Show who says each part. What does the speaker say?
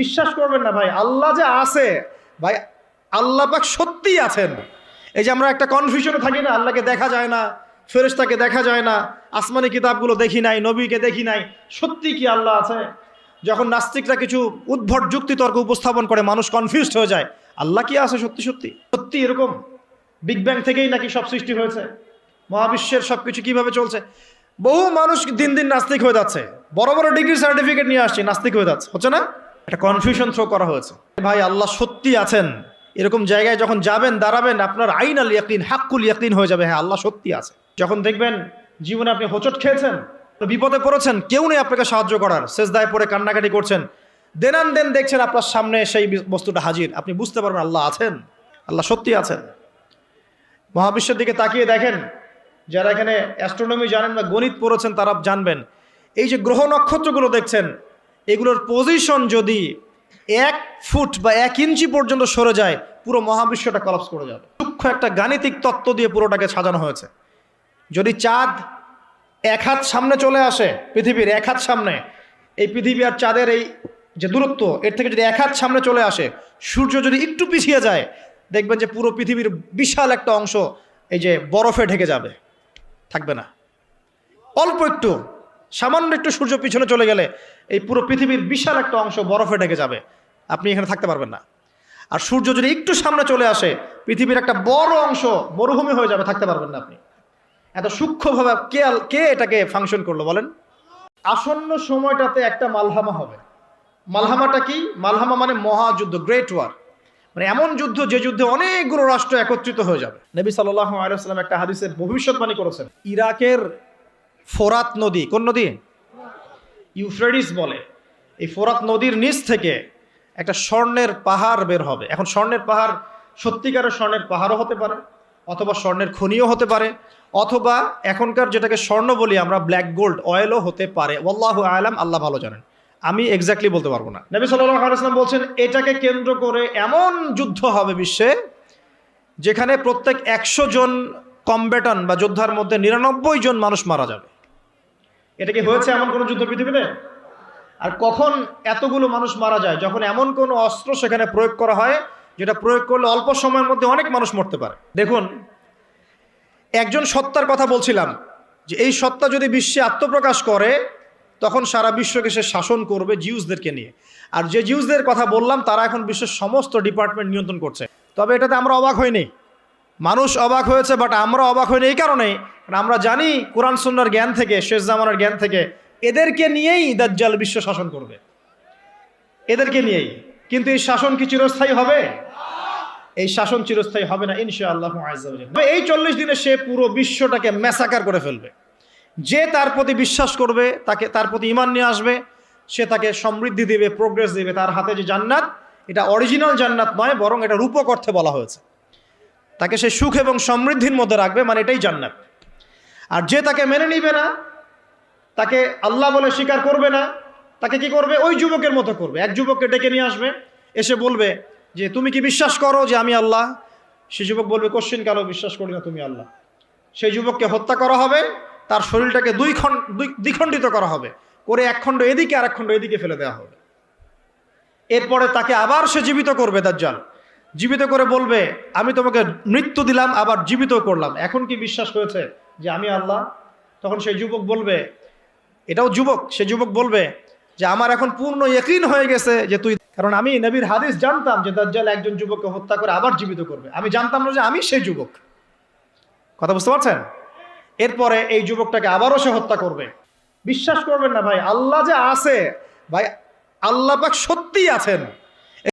Speaker 1: বিশ্বাস করবেন না ভাই, আল্লাহ যে আছে, ভাই, আল্লাহ পাক সত্যিই আছেন। এই যে আমরা একটা কনফিউশনে থাকি না, আল্লাহকে দেখা যায় না, ফেরেশতাকে দেখা যায় না, আসমানি কিতাবগুলো দেখি নাই, নবীকে দেখি নাই সত্যি কি আল্লাহ আছে? যখন নাস্তিকরা কিছু উদ্ভট যুক্তি তর্ক উপস্থাপন করে, মানুষ কনফিউজড হয়ে যায়, আল্লাহ কি আছে সত্যি সত্যি? সত্যি এরকম? বিগ ব্যাং থেকেই নাকি সব সৃষ্টি হয়েছে? মহাবিশ্বের সব কিছু কীভাবে চলছে? বহু মানুষ দিন দিন নাস্তিক হয়ে যাচ্ছে। বড় বড় ডিগ্রি সার্টিফিকেট নিয়ে আসছে, নাস্তিক হয়ে যাচ্ছে। হচ্ছে না? একটা কনফিউশন থ্রো করা হয়েছে। ভাই, আল্লাহ সত্যি আছেন। এরকম জায়গায় যখন যাবেন, দাঁড়াবেন, আপনার আইন আল ইয়াকিন, হাক্কুল ইয়াকিন হয়ে যাবে। হ্যাঁ আল্লাহ সত্যি আছে। যখন দেখবেন, জীবনে আপনি হোঁচট খেয়েছেন বিপদে পড়েছেন, কেউ নেই আপনাকে সাহায্য করার। শেষদায় পড়ে কান্নাকাটি করছেন। দেনান দেন দেখছেন আপনার সামনে সেই বস্তুটা হাজির। আপনি বুঝতে পারবেন আল্লাহ আছেন। আল্লাহ সত্যি আছেন। মহাবিশ্বের দিকে তাকিয়ে দেখেন, যারা এখানে অ্যাস্ট্রোনমি জানেন বা গণিত পড়েছেন, তারা জানবেন। এই যে গ্রহ নক্ষত্রগুলো দেখছেন এগুলোর পজিশন যদি এক ফুট বা এক ইঞ্চি পর্যন্ত সরে যায়, পুরো মহাবিশ্বটা কলাপস করে যাবে। সূক্ষ্ম একটা গাণিতিক তত্ত্ব দিয়ে পুরোটাকে সাজানো হয়েছে। যদি চাঁদ এক হাত সামনে চলে আসে, পৃথিবীর এক হাত সামনে, এই পৃথিবী আর চাঁদের এই যে দূরত্ব, এর থেকে যদি এক হাত সামনে চলে আসে, সূর্য যদি একটু পিছিয়ে যায়, দেখবেন যে পুরো পৃথিবীর বিশাল একটা অংশ এই যে বরফে ঢেকে যাবে। থাকবে না। অল্প একটু, সামান্য একটু সূর্য পিছনে চলে গেলে এই পুরো পৃথিবীর বিশাল একটা অংশ বরফে ঢেকে যাবে। আপনি এখানে থাকতে পারবেন না। আর সূর্য যদি একটু সামনে চলে আসে, পৃথিবীর একটা বড় অংশ মরুভূমি হয়ে যাবে, থাকতে পারবেন না আপনি। এত সূক্ষ্মভাবে কে কে এটাকে ফাংশন করল বলেন? আসন্ন সময়টাতে একটা মালহামা হবে। মালহামাটা কি? মালহামা মানে মহাযুদ্ধ গ্রেট ওয়ার মানে এমন যুদ্ধ যে যুদ্ধে অনেকগুলো রাষ্ট্র একত্রিত হয়ে যাবে। নবী সাল্লাহ আলাইসাল্লাম একটা হাদিসের ভবিষ্যৎবাণী করেছেন। ইরাকের ফোরাত নদী, কোন নদী? ইউফ্রেডিস বলে, এই ফোরাত নদীর নিচ থেকে একটা স্বর্ণের পাহাড় বের হবে। এখন স্বর্ণের পাহাড় সত্যিকারের স্বর্ণের পাহাড়ও হতে পারে, অথবা স্বর্ণের খনিও হতে পারে, অথবা এখনকার যেটাকে স্বর্ণ বলি আমরা ব্ল্যাক গোল্ড অয়েলও হতে পারে। ওল্লাহ আলাম, আল্লাহ ভালো জানেন। আমি এক্স্যাক্টলি বলতে পারব না। নবী আলাইসলাম বলছেন, এটাকে কেন্দ্র করে এমন যুদ্ধ হবে বিশ্বে, যেখানে প্রত্যেক একশো জন কম্বেটন বা যোদ্ধার মধ্যে নিরানব্বই জন মানুষ মারা যাবে। এটা কি হয়েছে এমন কোনো যুদ্ধ পৃথিবীতে? আর কখন এতগুলো মানুষ মারা যায়? যখন এমন কোনো অস্ত্র সেখানে প্রয়োগ করা হয়, যেটা প্রয়োগ করলে অল্প সময়ের মধ্যে অনেক মানুষ মরতে পারে। দেখুন, একজন সত্তার কথা বলছিলাম, যে এই সত্তা যদি বিশ্বে আত্মপ্রকাশ করে, তখন সারা বিশ্বকে সে শাসন করবে জিউসদেরকে নিয়ে। আর যে জিউসদের কথা বললাম, তারা এখন বিশ্বের সমস্ত ডিপার্টমেন্ট নিয়ন্ত্রণ করছে। তবে এটাতে আমরা অবাক হইনি। মানুষ অবাক হয়েছে বাট আমরা অবাক হইনি এই কারণে আমরা জানি কোরআন সুন্নার জ্ঞান থেকে, শেষ জামানার জ্ঞান থেকে এদেরকে নিয়েই দাজ্জাল বিশ্ব শাসন করবে। এদেরকে নিয়েই। কিন্তু এই শাসন কি চিরস্থায়ী হবে? এই শাসন চিরস্থায়ী হবে না ইনশা আল্লাহ এই চল্লিশ দিনে সে পুরো বিশ্বটাকে ম্যাসাকার করে ফেলবে। যে তার প্রতি বিশ্বাস করবে, তাকে তার প্রতি ইমান নিয়ে আসবে, সে তাকে সমৃদ্ধি দেবে প্রোগ্রেস দেবে। তার হাতে যে জান্নাত, এটা অরিজিনাল জান্নাত নয়, বরং এটা রূপক অর্থে বলা হয়েছে। তাকে সে সুখ এবং সমৃদ্ধির মধ্যে রাখবে মানে এটাই জান্নাত। আর যে তাকে মেনে নিবে না, তাকে আল্লাহ বলে স্বীকার করবে না, তাকে কি করবে? ওই যুবকের মতো করবে। এক যুবককে ডেকে নিয়ে আসবে, এসে বলবে যে, তুমি কি বিশ্বাস করো যে আমি আল্লাহ? সে যুবক বলবে, কোশ্চিন কালো বিশ্বাস করি না, তুমি আল্লাহ। সেই যুবককে হত্যা করা হবে, তার শরীরটাকে দুই খণ্ড দ্বিখণ্ডিত করা হবে। করে এক খণ্ড এদিকে আর এক খণ্ড এদিকে ফেলে দেওয়া হবে। এরপরে তাকে আবার সে জীবিত করবে তার দাজ্জাল। জীবিত করে বলবে, আমি তোমাকে মৃত্যু দিলাম, আবার জীবিত করলাম। এখন কি বিশ্বাস হয়েছে যে আমি আল্লাহ? তখন সেই যুবক বলবে, এটাও যুবক, সে যুবক বলবে যে, আমার এখন পূর্ণ ইয়কিন হয়ে গেছে যে তুই কারণ আমি নবীর হাদিস জানতাম যে দাজ্জাল একজন যুবককে হত্যা করে আবার জীবিত করবে। আমি জানতাম না যে আমি সেই যুবক। কথা বুঝতে পারছেন? এরপরে এই যুবকটাকে আবারও সে হত্যা করবে। বিশ্বাস করবেন না ভাই, আল্লাহ যে আছে, ভাই, আল্লাহ পাক সত্যিই আছেন।